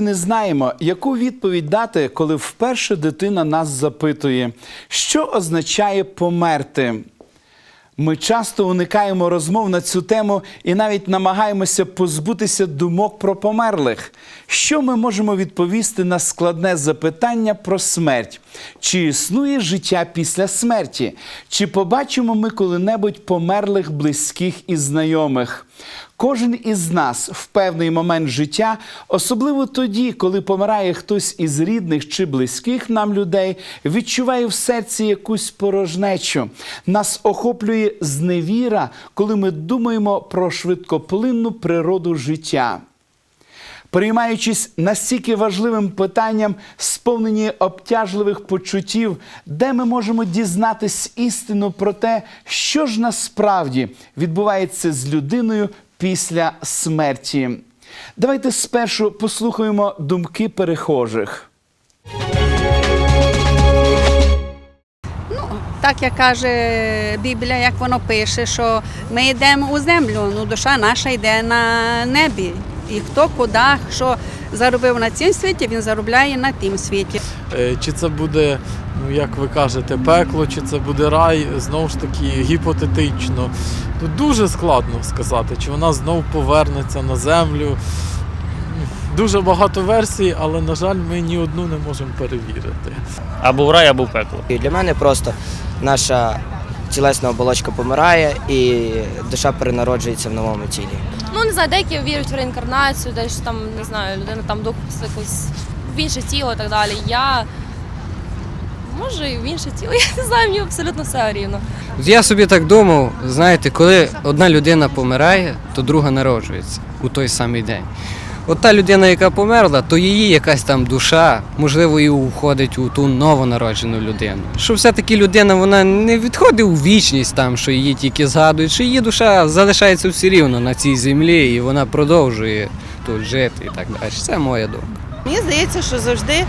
Іноді не знаємо, яку відповідь дати, коли вперше дитина нас запитує, що означає померти. Ми часто уникаємо розмов на цю тему і навіть намагаємося позбутися думок про померлих. Що ми можемо відповісти на складне запитання про смерть? Чи існує життя після смерті? Чи побачимо ми коли-небудь померлих близьких і знайомих? Кожен із нас в певний момент життя, особливо тоді, коли помирає хтось із рідних чи близьких нам людей, відчуває в серці якусь порожнечу. Нас охоплює зневіра, коли ми думаємо про швидкоплинну природу життя. Переймаючись настільки важливим питанням, сповнені обтяжливих почуттів, де ми можемо дізнатись істину про те, що ж насправді відбувається з людиною після смерті. Давайте спершу послухаємо думки перехожих. Ну, Так як каже Біблія, як воно пише, що ми йдемо у землю, ну душа наша йде на небі. І хто куди, що заробив на цьому світі, він заробляє на тім світі. Е, Чи це буде, ну як ви кажете, пекло, чи це буде рай, знову ж таки, гіпотетично. Тут дуже складно сказати, чи вона знов повернеться на землю. Дуже багато версій, але, на жаль, ми ні одну не можемо перевірити. або в рай, або в пекло. І для мене просто наша тілесна оболочка помирає і душа перенароджується в новому тілі. Ну не знаю, деякі вірять в реінкарнацію, десь там не знаю, людина там дух якось в інше тіло і так далі. Я може і в інше тіло, я не знаю, мені абсолютно все рівно. Я собі так думав, знаєте, коли одна людина помирає, то друга народжується у той самий день. От та людина, яка померла, то її якась там душа, можливо, і входить у ту новонароджену людину. Що все-таки людина вона не відходить у вічність, там, що її тільки згадують, що її душа залишається все рівно на цій землі, і вона продовжує тут жити і так далі. Це моя думка. Мені здається, що завжди е,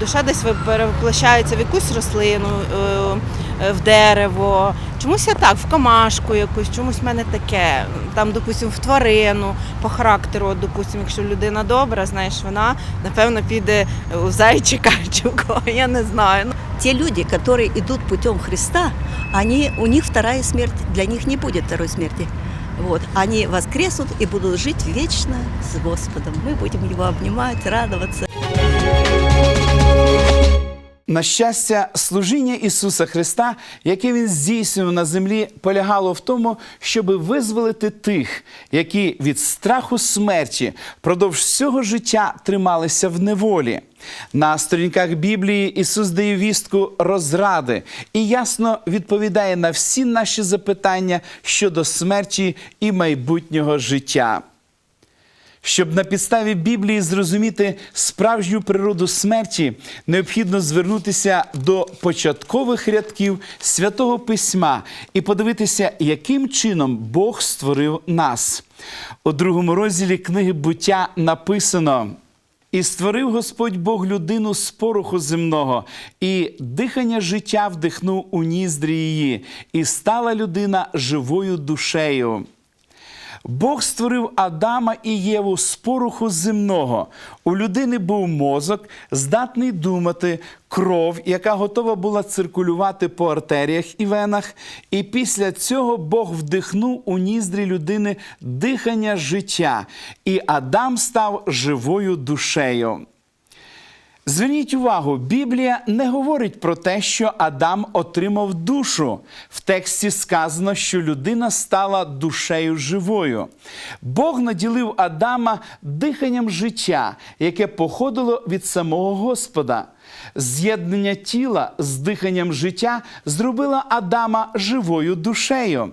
душа десь перевоплощається в якусь рослину, е, в дерево, чомусь я так, в камашку якусь, чомусь в мене таке. Там, допустимо, в тварину по характеру, допустимо, якщо людина добра, знаєш, вона напевно піде у зайчика чи в кого, я не знаю. Ну, те люди, которые идут путем Христа, они, у них вторая смерть, для них не будет второй смерти. Вот. Они воскреснут и будут жить вечно с Господом. Мы будем Его обнимать, радоваться. На щастя, служіння Ісуса Христа, яке Він здійснював на землі, полягало в тому, щоб визволити тих, які від страху смерті продовж всього життя трималися в неволі. На сторінках Біблії Ісус дає вістку розради і ясно відповідає на всі наші запитання щодо смерті і майбутнього життя. Щоб на підставі Біблії зрозуміти справжню природу смерті, необхідно звернутися до початкових рядків святого письма і подивитися, яким чином Бог створив нас. У другому розділі книги буття написано. І створив Господь Бог людину з пороху земного, і дихання життя вдихнув у ніздрі її, і стала людина живою душею. Бог створив Адама і Єву з поруху земного. У людини був мозок, здатний думати, кров, яка готова була циркулювати по артеріях і венах. І після цього Бог вдихнув у ніздрі людини дихання життя, і Адам став живою душею. Зверніть увагу, Біблія не говорить про те, що Адам отримав душу. В тексті сказано, що людина стала душею живою. Бог наділив Адама диханням життя, яке походило від самого Господа. З'єднання тіла з диханням життя зробило Адама живою душею.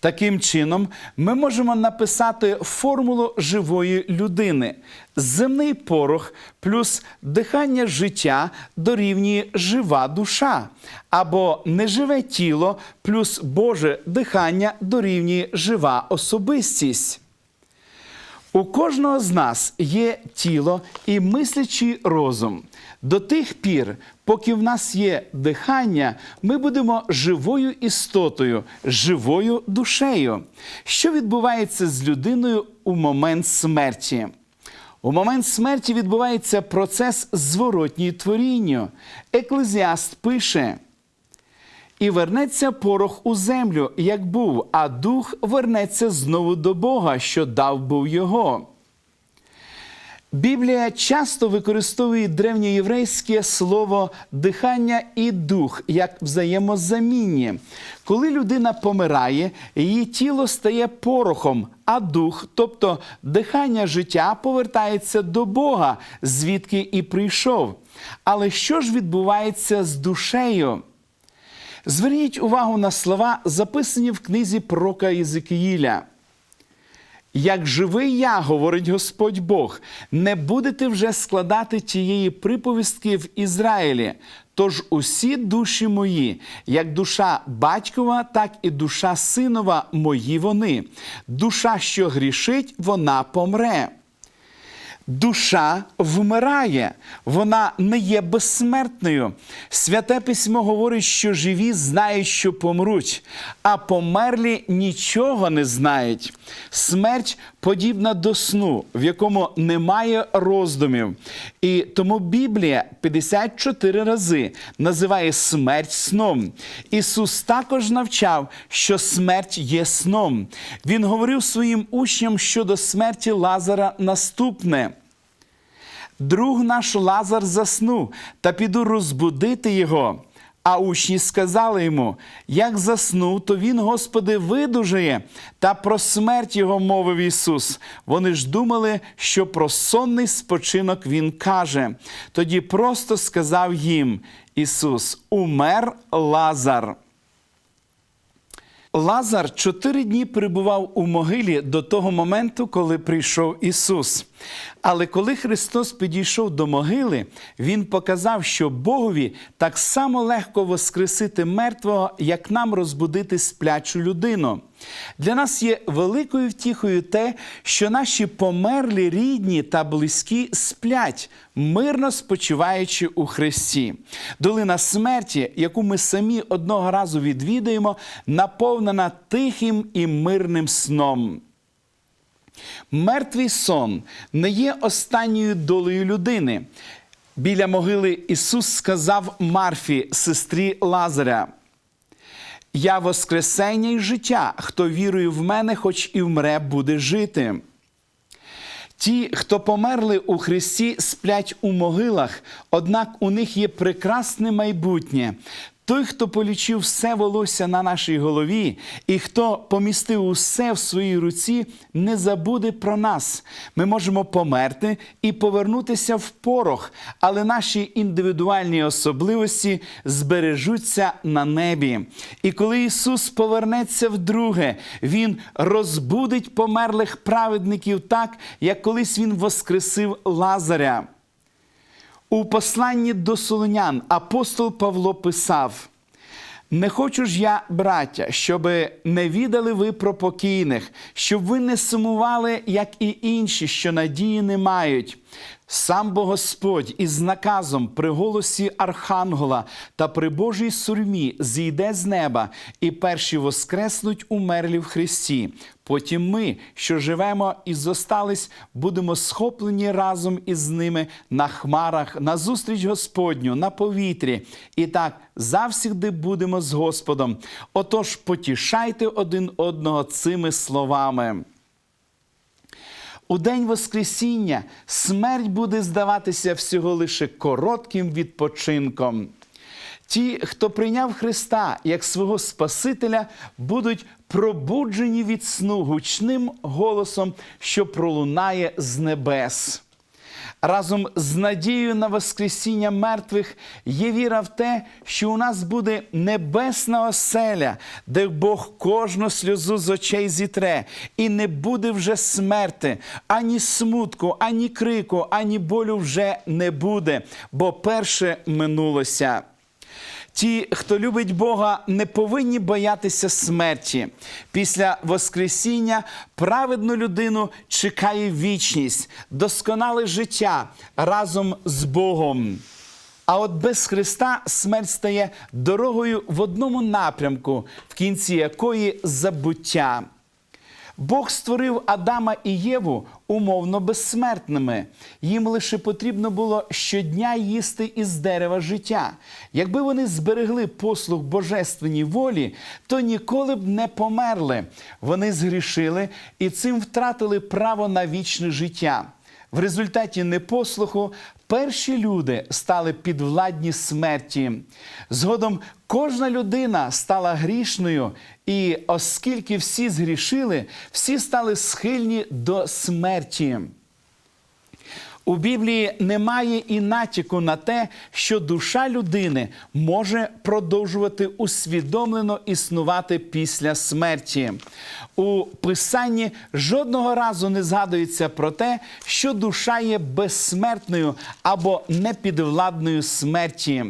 Таким чином, ми можемо написати формулу живої людини. Земний порох плюс дихання життя дорівнює жива душа, або неживе тіло плюс Боже дихання дорівнює жива особистість. У кожного з нас є тіло і мислячий розум. До тих пір, поки в нас є дихання, ми будемо живою істотою, живою душею. Що відбувається з людиною у момент смерті? У момент смерті відбувається процес зворотній творінню. Еклезіаст пише. І вернеться порох у землю, як був, а дух вернеться знову до Бога, що дав був його. Біблія часто використовує древньоєврейське слово дихання і дух як взаємозамінні. Коли людина помирає, її тіло стає порохом, а дух, тобто дихання життя, повертається до Бога, звідки і прийшов. Але що ж відбувається з душею? Зверніть увагу на слова, записані в книзі пророка Єзекіїля. Як живий я, говорить Господь Бог, не будете вже складати тієї приповістки в Ізраїлі. Тож усі душі мої, як душа батькова, так і душа синова, мої вони. Душа, що грішить, вона помре. Душа вмирає, вона не є безсмертною. Святе письмо говорить, що живі знають, що помруть, а померлі нічого не знають. Смерть подібна до сну, в якому немає роздумів. І тому Біблія 54 рази називає смерть сном. Ісус також навчав, що смерть є сном. Він говорив своїм учням щодо смерті Лазара наступне. Друг наш Лазар заснув, та піду розбудити його. А учні сказали йому: як заснув, то він, Господи, видужає. Та про смерть його мовив Ісус. Вони ж думали, що про сонний спочинок Він каже. Тоді просто сказав їм Ісус: Умер Лазар. Лазар чотири дні перебував у могилі до того моменту, коли прийшов Ісус. Але коли Христос підійшов до могили, Він показав, що Богові так само легко воскресити мертвого, як нам розбудити сплячу людину. Для нас є великою втіхою те, що наші померлі рідні та близькі сплять, мирно спочиваючи у Христі. Долина смерті, яку ми самі одного разу відвідаємо, наповнена тихим і мирним сном. Мертвий сон не є останньою долею людини. Біля могили Ісус сказав Марфі, сестрі Лазаря. Я воскресення і життя, хто вірує в мене, хоч і вмре, буде жити. Ті, хто померли у Христі, сплять у могилах, однак у них є прекрасне майбутнє. Той, хто полічив все волосся на нашій голові, і хто помістив усе в своїй руці, не забуде про нас. Ми можемо померти і повернутися в порох, але наші індивідуальні особливості збережуться на небі. І коли Ісус повернеться вдруге, Він розбудить померлих праведників так, як колись Він воскресив Лазаря. У посланні до Солонян апостол Павло писав: Не хочу ж я, браття, щоб не відали ви про покійних, щоб ви не сумували, як і інші, що надії не мають. Сам бо Господь із наказом при голосі Архангела та при Божій сурмі зійде з неба, і перші воскреснуть умерлі в Христі. Потім ми, що живемо і зостались, будемо схоплені разом із ними на хмарах, на зустріч Господню, на повітрі. І так завсігди будемо з Господом. Отож, потішайте один одного цими словами. У день Воскресіння смерть буде здаватися всього лише коротким відпочинком. Ті, хто прийняв Христа як свого Спасителя, будуть пробуджені від сну гучним голосом, що пролунає з небес. Разом з надією на Воскресіння мертвих є віра в те, що у нас буде небесна оселя, де Бог кожну сльозу з очей зітре, і не буде вже смерти, ані смутку, ані крику, ані болю вже не буде, бо перше минулося. Ті, хто любить Бога, не повинні боятися смерті. Після Воскресіння праведну людину чекає вічність, досконале життя разом з Богом. А от без Христа смерть стає дорогою в одному напрямку, в кінці якої забуття. Бог створив Адама і Єву умовно безсмертними. Їм лише потрібно було щодня їсти із дерева життя. Якби вони зберегли послуг божественній волі, то ніколи б не померли. Вони згрішили і цим втратили право на вічне життя. В результаті непослуху перші люди стали підвладні смерті. Згодом кожна людина стала грішною, і оскільки всі згрішили, всі стали схильні до смерті. У Біблії немає і натяку на те, що душа людини може продовжувати усвідомлено існувати після смерті. У Писанні жодного разу не згадується про те, що душа є безсмертною або непідвладною смерті.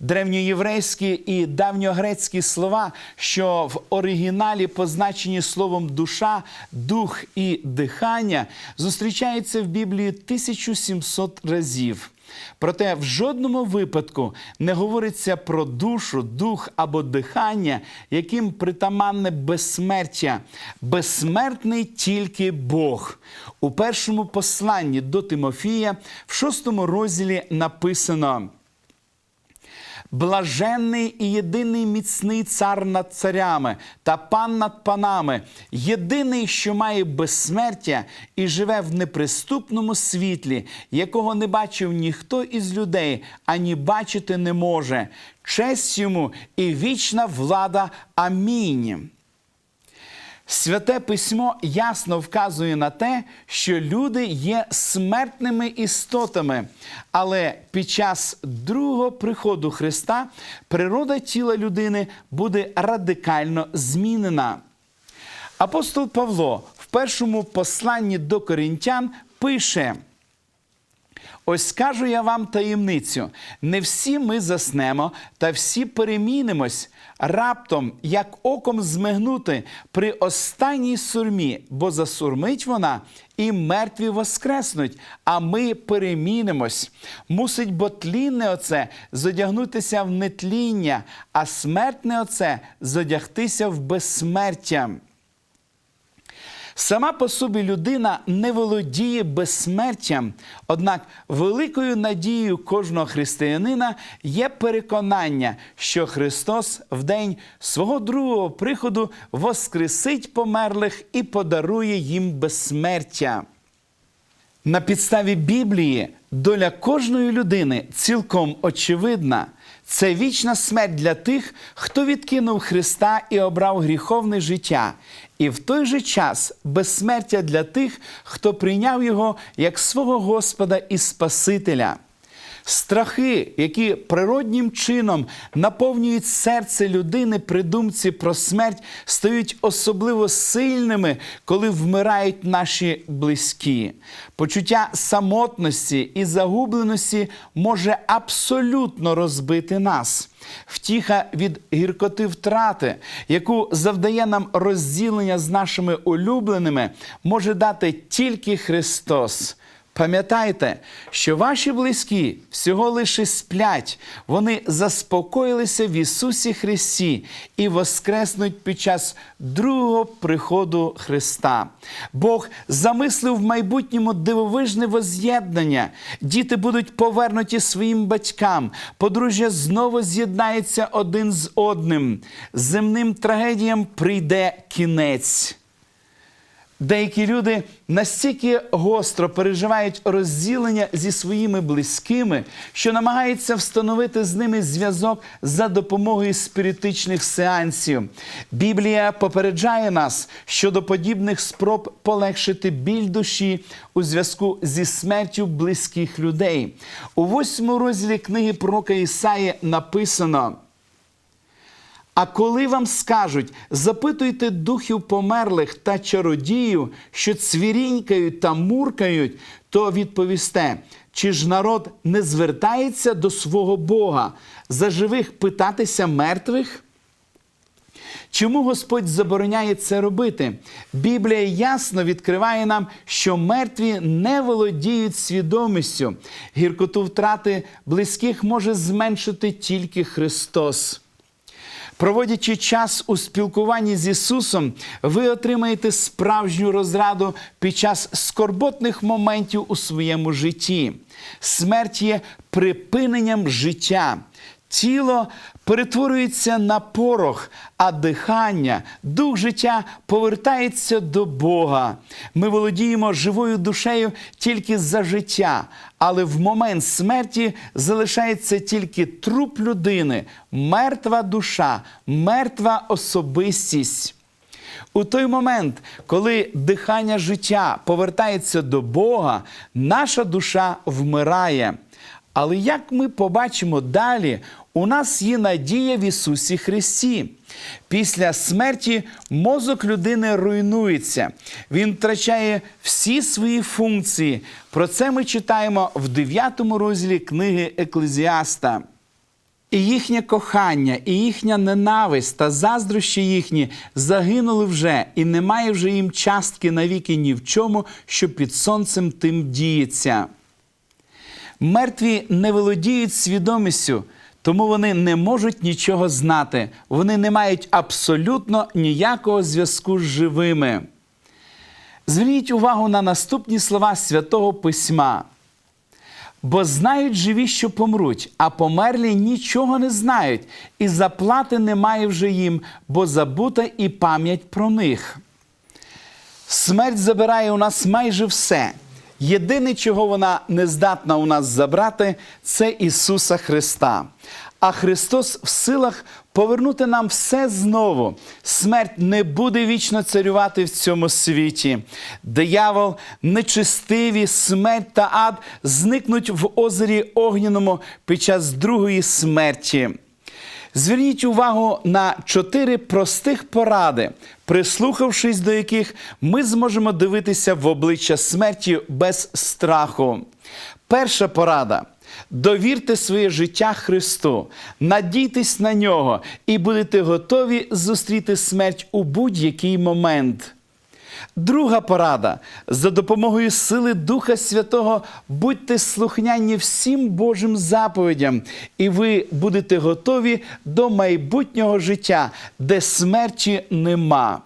Древньоєврейські і давньогрецькі слова, що в оригіналі позначені словом душа, дух і дихання, зустрічаються в Біблії 1700 разів. Проте в жодному випадку не говориться про душу, дух або дихання, яким притаманне безсмертя. Безсмертний тільки Бог. У першому посланні до Тимофія в шостому розділі написано. Блаженний і єдиний міцний цар над царями та пан над панами, єдиний, що має безсмертя і живе в неприступному світлі, якого не бачив ніхто із людей, ані бачити не може. Честь йому і вічна влада. Амінь. Святе письмо ясно вказує на те, що люди є смертними істотами, але під час другого приходу Христа природа тіла людини буде радикально змінена. Апостол Павло в першому посланні до корінтян пише. Ось скажу я вам таємницю: не всі ми заснемо, та всі перемінимось раптом, як оком змигнути при останній сурмі, бо засурмить вона, і мертві воскреснуть, а ми перемінимось. Мусить бо тлінне оце зодягнутися в нетління, а смертне оце зодягтися в безсмертя. Сама по собі людина не володіє безсмертям, однак великою надією кожного християнина є переконання, що Христос в день свого другого приходу воскресить померлих і подарує їм безсмертя. На підставі Біблії доля кожної людини цілком очевидна. Це вічна смерть для тих, хто відкинув Христа і обрав гріховне життя, і в той же час безсмертя для тих, хто прийняв його як свого Господа і Спасителя. Страхи, які природнім чином наповнюють серце людини при думці про смерть, стають особливо сильними, коли вмирають наші близькі. Почуття самотності і загубленості може абсолютно розбити нас. Втіха від гіркоти втрати, яку завдає нам розділення з нашими улюбленими, може дати тільки Христос. Пам'ятайте, що ваші близькі всього лише сплять, вони заспокоїлися в Ісусі Христі і воскреснуть під час другого приходу Христа. Бог замислив в майбутньому дивовижне воз'єднання. Діти будуть повернуті своїм батькам, подружжя знову з'єднається один з одним. Земним трагедіям прийде кінець. Деякі люди настільки гостро переживають розділення зі своїми близькими, що намагаються встановити з ними зв'язок за допомогою спіритичних сеансів. Біблія попереджає нас щодо подібних спроб полегшити біль душі у зв'язку зі смертю близьких людей. У восьмому розділі книги пророка Ісаї написано. А коли вам скажуть, запитуйте духів померлих та чародіїв, що цвірінькають та муркають, то відповісте, чи ж народ не звертається до свого Бога, за живих питатися мертвих? Чому Господь забороняє це робити? Біблія ясно відкриває нам, що мертві не володіють свідомістю. Гіркоту втрати близьких може зменшити тільки Христос. Проводячи час у спілкуванні з Ісусом, ви отримаєте справжню розраду під час скорботних моментів у своєму житті. Смерть є припиненням життя. Тіло перетворюється на порох, а дихання, дух життя повертається до Бога. Ми володіємо живою душею тільки за життя, але в момент смерті залишається тільки труп людини, мертва душа, мертва особистість. У той момент, коли дихання життя повертається до Бога, наша душа вмирає. Але як ми побачимо далі, у нас є надія в Ісусі Христі. Після смерті мозок людини руйнується, він втрачає всі свої функції. Про це ми читаємо в 9 розділі книги Еклезіаста. І їхнє кохання, і їхня ненависть та заздрощі їхні загинули вже, і немає вже їм частки навіки ні в чому, що під сонцем тим діється. Мертві не володіють свідомістю, тому вони не можуть нічого знати. Вони не мають абсолютно ніякого зв'язку з живими. Зверніть увагу на наступні слова Святого Письма. Бо знають живі, що помруть, а померлі нічого не знають, і заплати немає вже їм, бо забута і пам'ять про них. Смерть забирає у нас майже все. Єдине, чого вона не здатна у нас забрати, це Ісуса Христа. А Христос в силах повернути нам все знову. Смерть не буде вічно царювати в цьому світі. Диявол, нечистиві, смерть та ад зникнуть в озері Огняному під час другої смерті. Зверніть увагу на чотири простих поради, прислухавшись до яких ми зможемо дивитися в обличчя смерті без страху. Перша порада. Довірте своє життя Христу, надійтесь на нього і будете готові зустріти смерть у будь-який момент. Друга порада. За допомогою сили Духа Святого будьте слухняні всім Божим заповідям, і ви будете готові до майбутнього життя, де смерті нема.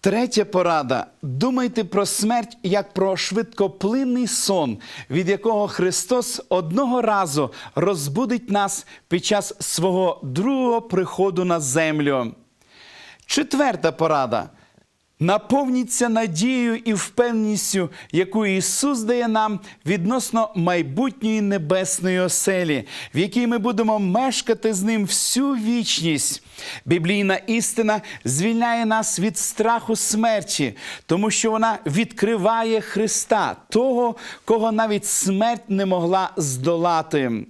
Третя порада. Думайте про смерть як про швидкоплинний сон, від якого Христос одного разу розбудить нас під час свого другого приходу на землю. Четверта порада. Наповніться надією і впевненістю, яку Ісус дає нам відносно майбутньої небесної оселі, в якій ми будемо мешкати з ним всю вічність. Біблійна істина звільняє нас від страху смерті, тому що вона відкриває Христа, того, кого навіть смерть не могла здолати.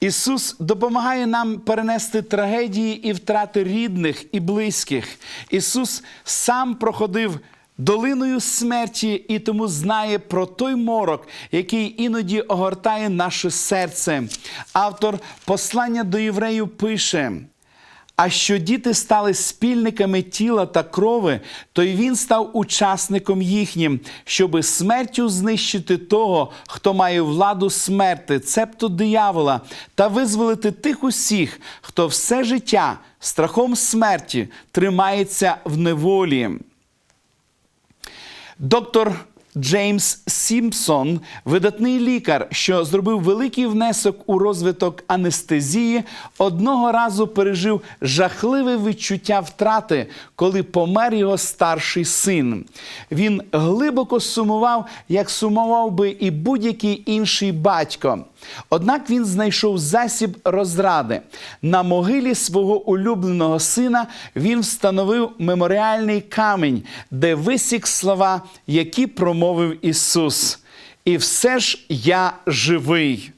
Ісус допомагає нам перенести трагедії і втрати рідних і близьких. Ісус сам проходив долиною смерті і тому знає про той морок, який іноді огортає наше серце. Автор послання до євреїв пише. А що діти стали спільниками тіла та крови, то й він став учасником їхнім, щоби смертю знищити того, хто має владу смерти, цебто диявола, та визволити тих усіх, хто все життя страхом смерті тримається в неволі. Доктор Джеймс Сімпсон, видатний лікар, що зробив великий внесок у розвиток анестезії, одного разу пережив жахливе відчуття втрати, коли помер його старший син. Він глибоко сумував, як сумував би і будь-який інший батько. Однак він знайшов засіб розради. На могилі свого улюбленого сина він встановив меморіальний камінь, де висік слова, які промовив Ісус. І все ж я живий.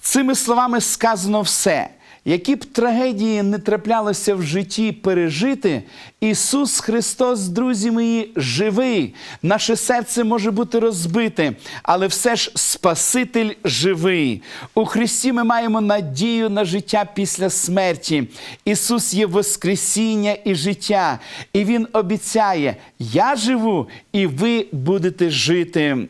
Цими словами сказано все. Які б трагедії не траплялося в житті пережити, Ісус Христос, друзі мої, живий. Наше серце може бути розбите, але все ж Спаситель живий. У Христі ми маємо надію на життя після смерті. Ісус є Воскресіння і життя, і Він обіцяє: Я живу, і ви будете жити.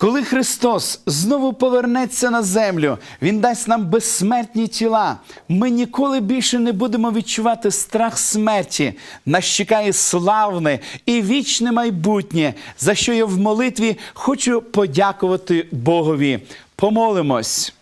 Коли Христос знову повернеться на землю, Він дасть нам безсмертні тіла. Ми ніколи більше не будемо відчувати страх смерті. Нас чекає славне і вічне майбутнє, за що я в молитві хочу подякувати Богові. Помолимось.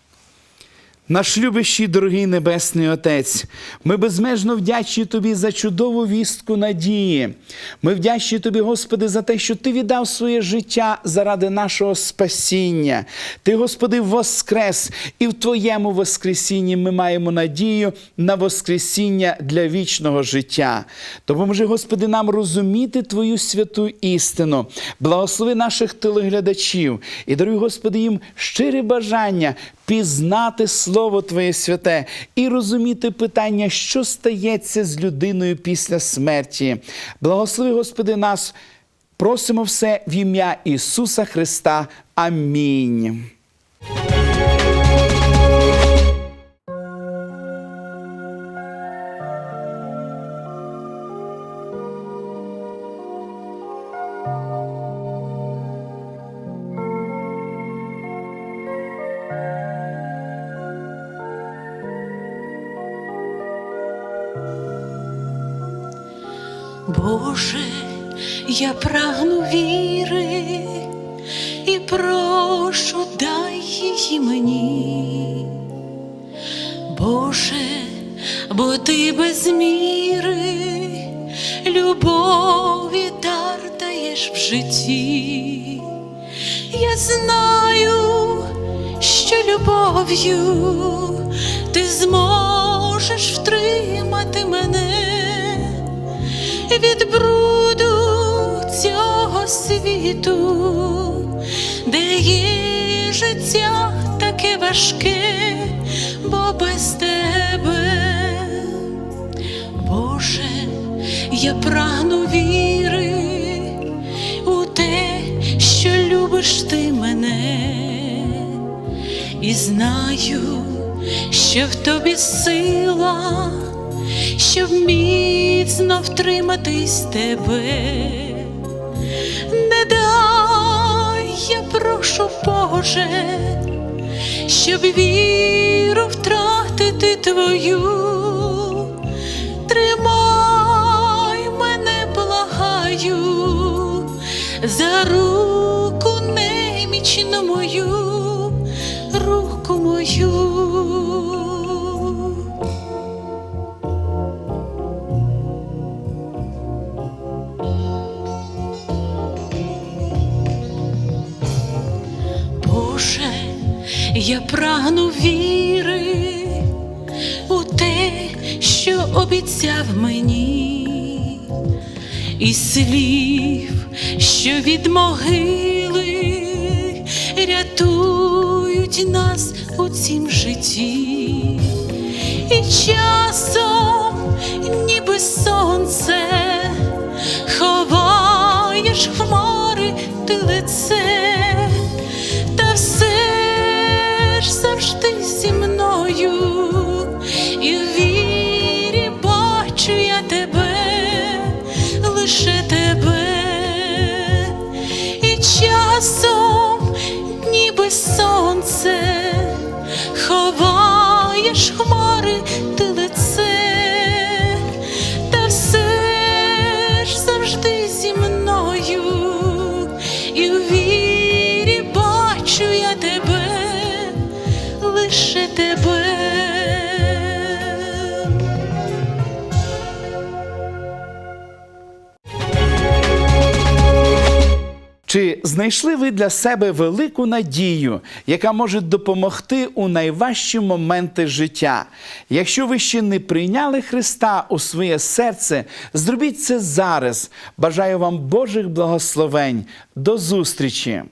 Наш любящий, дорогий Небесний Отець, ми безмежно вдячні Тобі за чудову вістку надії. Ми вдячні Тобі, Господи, за те, що Ти віддав своє життя заради нашого спасіння. Ти, Господи, воскрес, і в Твоєму Воскресінні ми маємо надію на Воскресіння для вічного життя. Допоможи, Господи, нам розуміти Твою святу істину. Благослови наших телеглядачів і даруй, Господи, їм щире бажання пізнати Слово Твоє святе і розуміти питання, що стається з людиною після смерті. Благослови, Господи, нас. Просимо все в ім'я Ісуса Христа. Амінь. Без міри, любові дар даєш в житті. Я знаю, що любов'ю ти зможеш втримати мене від бруду цього світу, де є життя таке важке, бо без тебе, я прагну віри у те, що любиш ти мене, і знаю, що в тобі сила щоб міцно втриматись тебе. Не дай, я прошу, Боже, щоб віру втратити твою. Тримай за руку немічну мою, руку мою. Боже, я прагну віри у те, що обіцяв мені, і слів, що від могили рятують нас у цім житті, і часом, ніби сонце, ховаєш хмари ти лице sunce Чи знайшли ви для себе велику надію, яка може допомогти у найважчі моменти життя? Якщо ви ще не прийняли Христа у своє серце, зробіть це зараз. Бажаю вам Божих благословень. До зустрічі!